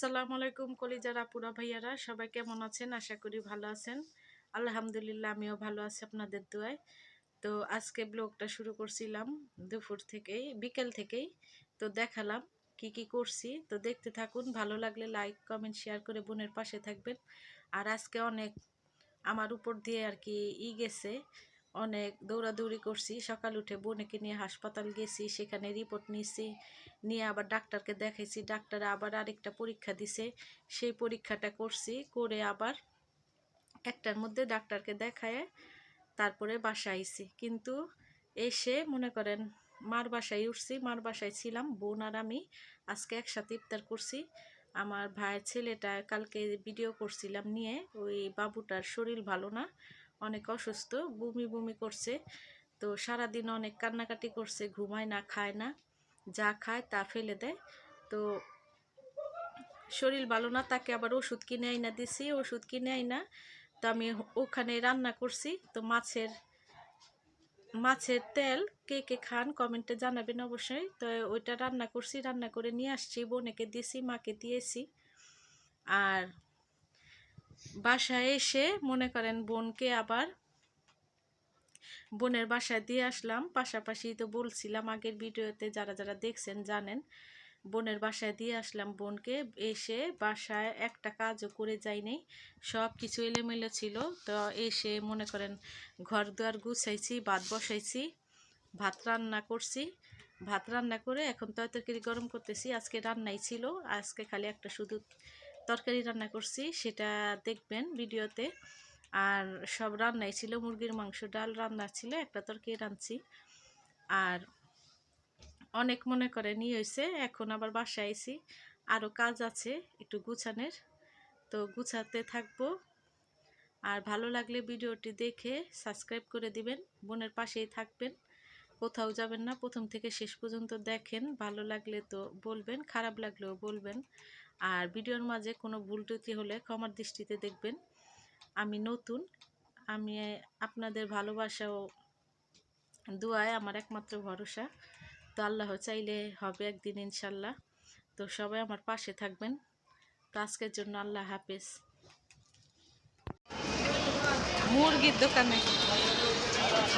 আসসালামু আলাইকুম কলিজার আপুরা ভাইয়ারা, সবাই কেমন আছেন? আশা করি ভালো আছেন। আলহামদুলিল্লাহ, আমিও ভালো আছি আপনাদের দোয়ায়। তো আজকে ব্লগটা শুরু করছিলাম দুপুর থেকেই, বিকেল থেকেই। তো দেখালাম কি কি করছি। তো দেখতে থাকুন, ভালো লাগলে লাইক, কমেন্ট, শেয়ার করে বোনের পাশে থাকবেন। আর আজকে অনেক আমার উপর দিয়ে আর কি ই গেছে। অনেক দৌড়াদৌড়ি করছি। সকাল উঠে বোনকে নিয়ে হাসপাতাল গেছি, সেখানে রিপোর্ট নিয়েছি নিয়ে আবার ডাক্তারকে দেখাইছি। ডাক্তার আবার আরেকটা পরীক্ষা দিছে। সেই পরীক্ষাটা করছি, করে আবার একটার মধ্যে ডাক্তারকে দেখায়, তারপরে বাসা আইছি। কিন্তু এসে মনে করেন মার বাসায় উঠছি, মার বাসায় ছিলাম, বোন আর আমি আজকে একসাথে ইফতার করছি। আমার ভাইয়ের ছেলেটা কালকে ভিডিও করছিলাম নিয়ে, ওই বাবুটার শরীর ভালো না। অনেক অসুস্থ, বমি বমি করছে। তো সারাদিন অনেক কান্নাকাটি করছে, ঘুমায় না, খায় না। যা খায় তা ফেলে দেয়। তো শরীর ভালো না, তাকে আবার ওষুধ কিনে আইনা দিছি, ওষুধ কিনে আইনা। তো আমি ওখানে রান্না করছি। তো মাছের মাছের তেল কে কে খান কমেন্টে জানাবেন অবশ্যই। তো ওইটা রান্না করছি, রান্না করে নিয়ে আসছি, বোনেকে দিছি, মাকে দিয়েছি। আর বাসায় এসে মনে করেন বোনকে আবার বোনের বাসায় দিয়ে আসলাম। পাশাপাশি তো বলছিলাম আগের ভিডিওতে যারা যারা দেখছেন জানেন, বোনের বাসায় দিয়ে আসলাম বোনকে। এসে বাসায় একটা কাজও করে যাইনি সব কিছু এলোমেলো ছিল। তো এসে মনে করেন ঘর দুয়ার গুছাইছি, ভাত বসাইছি, ভাত রান্না করছি। ভাত রান্না করে এখন তরকারি গরম করতেছি। আজকে রান্নাই ছিল, আজকে খালি একটা শুধু তরকারি রান্না করছি, সেটা দেখবেন ভিডিওতে। আর সব রান্নাই ছিল মুরগির মাংস, ডাল রান্না ছিল, একটা তরকারি রাঁধছি। আর অনেক মনে করে নিয়ে হয়েছে এখন আবার বাসায় আইছি। আরও কাজ আছে একটু গুছানের, তো গুছাতে থাকব। আর ভালো লাগলে ভিডিওটি দেখে সাবস্ক্রাইব করে দিবেন, বোনের পাশেই থাকবেন। কোথাও যাবেন না, প্রথম থেকে শেষ পর্যন্ত দেখেন, ভালো লাগলে তো বলবেন, খারাপ লাগলেও বলবেন। আর ভিডিওর মাঝে কোনো ভুল হলে ক্ষমার দৃষ্টিতে দেখবেন। আমি নতুন, আমি আপনাদের ভালোবাসা ও দোয়ায় আমার একমাত্র ভরসা। তো আল্লাহ চাইলে হবে একদিন ইনশাল্লাহ। তো সবাই আমার পাশে থাকবেন। তো আজকের জন্য আল্লাহ হাফেজ। মুরগির দোকানে।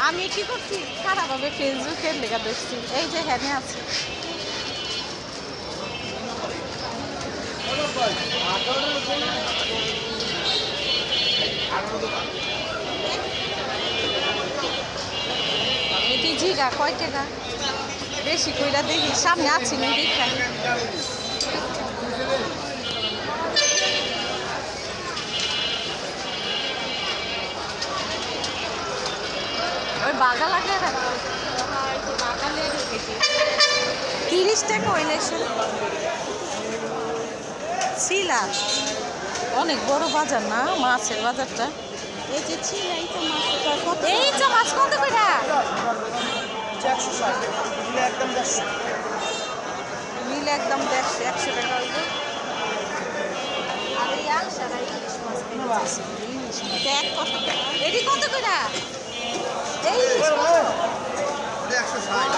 আমি কি করছি? খারাপভাবে ফেসবুকের লেখা দেখছি এই যে হ্যানে আছে এটি ঝিগা, কয় টাকা? বেশি কইরা দেখি, সামনে আছি নি, দেখা। ওই বাগা লাগে তিরিশ টাকা হইলে শিলা। অনেক বড় বাজার না মাছের বাজারটা? এই যে ছিলাই তো মাছটা কত? এই তো মাছ কত ষাট। দিলে একদম দেড়শো। নিলে একদম দেড়শো একশো টাকা হইবে আর এই আংশারা ইলিশ মাছ পেয়েছে ইলিশ দেখ কত এই ইলিশ কত? একশো ষাট।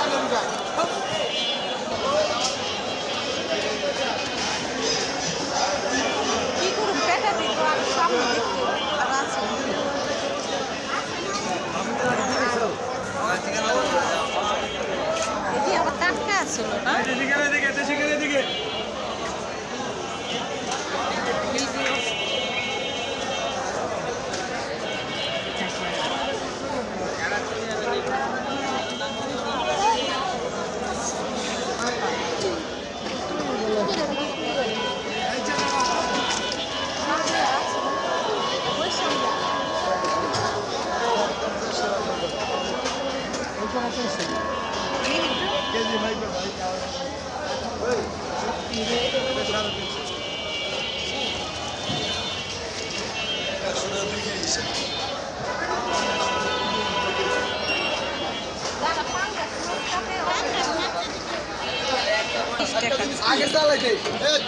বিশ টাকা আগে চালাইছে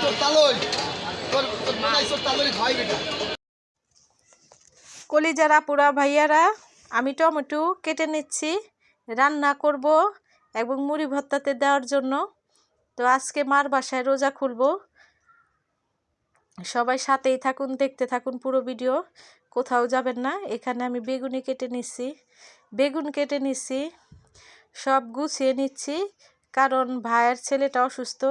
তোর তালই। তোর তোর তালই খাই বেটা। কলিজারা পুরা ভাইয়ারা আমি টমেটো কেটে নিচ্ছি রান্না করব এবং মুড়ি ভত্তাতে দেওয়ার জন্য। তো আজকে মার বাসায় রোজা খুলবো। সবাই সাথেই থাকুন, দেখতে থাকুন পুরো ভিডিও। কোথাও যাবেন না, এখানে আমি বেগুনি কেটে নিচ্ছি। বেগুন কেটে নিচ্ছি, সব গুছিয়ে নিচ্ছি, কারণ ভাইয়ের ছেলেটা অসুস্থ।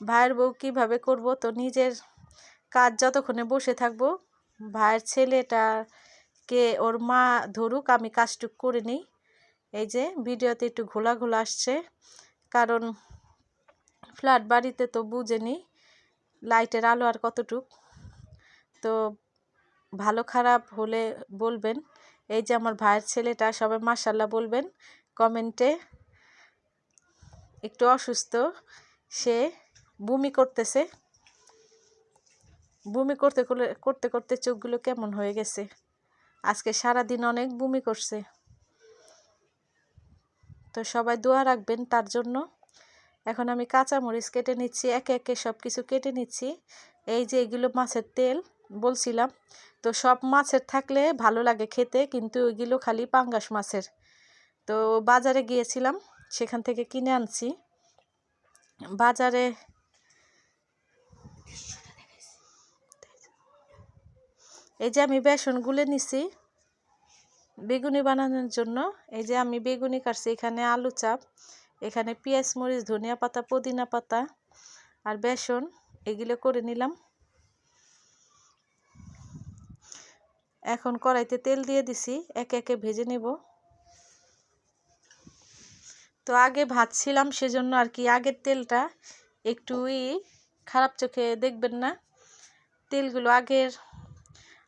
ভাইয়ের বউ কীভাবে করব? তো নিজের কাজ যতক্ষণে বসে থাকব, ভাইয়ের ছেলেটাকে ওর মা ধরুক, আমি কাজটুক করে নিই। এই যে, ভিডিওতে একটু ঘোলা ঘোলা আসছে, কারণ ফ্ল্যাট বাড়িতে তো বুঝেনি লাইটের আলো আর কতটুক। তো ভালো খারাপ হলে বলবেন। এই যে আমার ভাইয়ের ছেলেটা, সবাই মাসাল্লাহ বলবেন। কমেন্টে একটু অসুস্থ, সে বমি করতেছে। বমি করতে করতে করতে চোখগুলো কেমন হয়ে গেছে। আজকে সারা দিন অনেক বমি করছে। তো সবাই দোয়া রাখবেন তার জন্য। এখন আমি কাঁচা মরিচ কেটে নিচ্ছি, একে একে সব কিছু কেটে নিচ্ছি। এই যে এগুলো মাছের তেল, বলছিলাম। তো সব মাছের থাকলে ভালো লাগে খেতে, কিন্তু এগুলো খালি পাঙ্গাস মাছের। তো বাজারে গিয়েছিলাম, সেখান থেকে কিনে আনছি। বাজারে এই যে আমি বেসন গুলে নিছি বেগুনি বানানোর জন্য। এই যে আমি বেগুনি কাটছি, এখানে আলু চাপ। এখানে পেঁয়াজ, মরিচ, ধনিয়া পাতা, পুদিনা পাতা আর বেসন, এগুলো করে নিলাম। এখন কড়াইতে তেল দিয়ে দিছি, একে একে ভেজে নেব। তো আগে ভাজছিলাম, সেজন্য আর কি আগের তেলটা একটু খারাপ চোখে দেখবেন না। তেলগুলো আগের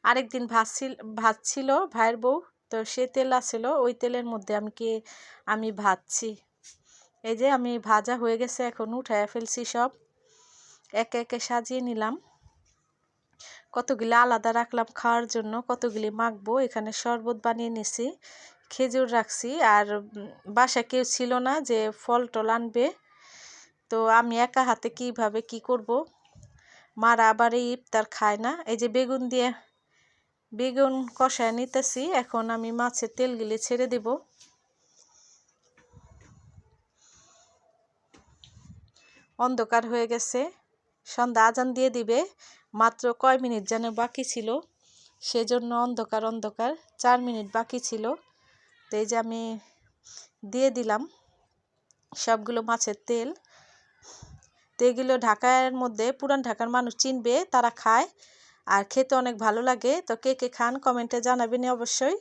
আরেকদিন ভাজছিল ভাজছিল ভাইয়ের বউ, তো সে তেল আসছিল ওই তেলের মধ্যে আমি কি, আমি ভাজছি। এই যে আমি ভাজা হয়ে গেছে এখন, উঠায় ফেলছি সব। একে একে সাজিয়ে নিলাম। কতগুলি আলাদা রাখলাম খাওয়ার জন্য, কতগুলি মাখবো, এখানে শরবত বানিয়ে নিছি, খেজুর রাখছি। আর বাসায় কেউ ছিল না যে ফল টল আনবে। তো আমি একা হাতে কীভাবে কি করব? মারা আবার এই ইফতার খায় না। এই যে বেগুন দিয়ে, বেগুন কষায় নিতেছি। এখন আমি মাছের তেলগুলি ছেড়ে দেব। অন্ধকার হয়ে গেছে। সন্ধ্যা আজান দিয়ে দিবে। মাত্র কয় মিনিট যেন বাকি ছিল? সেজন্য অন্ধকার অন্ধকার। চার মিনিট বাকি ছিল। তো এই যে আমি দিয়ে দিলাম সবগুলো মাছের তেল। তো এগুলো ঢাকার মধ্যে, পুরান ঢাকার মানুষ চিনবে, তারা খায়। আর খেতে অনেক ভালো লাগে। তো কে কে খান কমেন্টে জানাবেন অবশ্যই।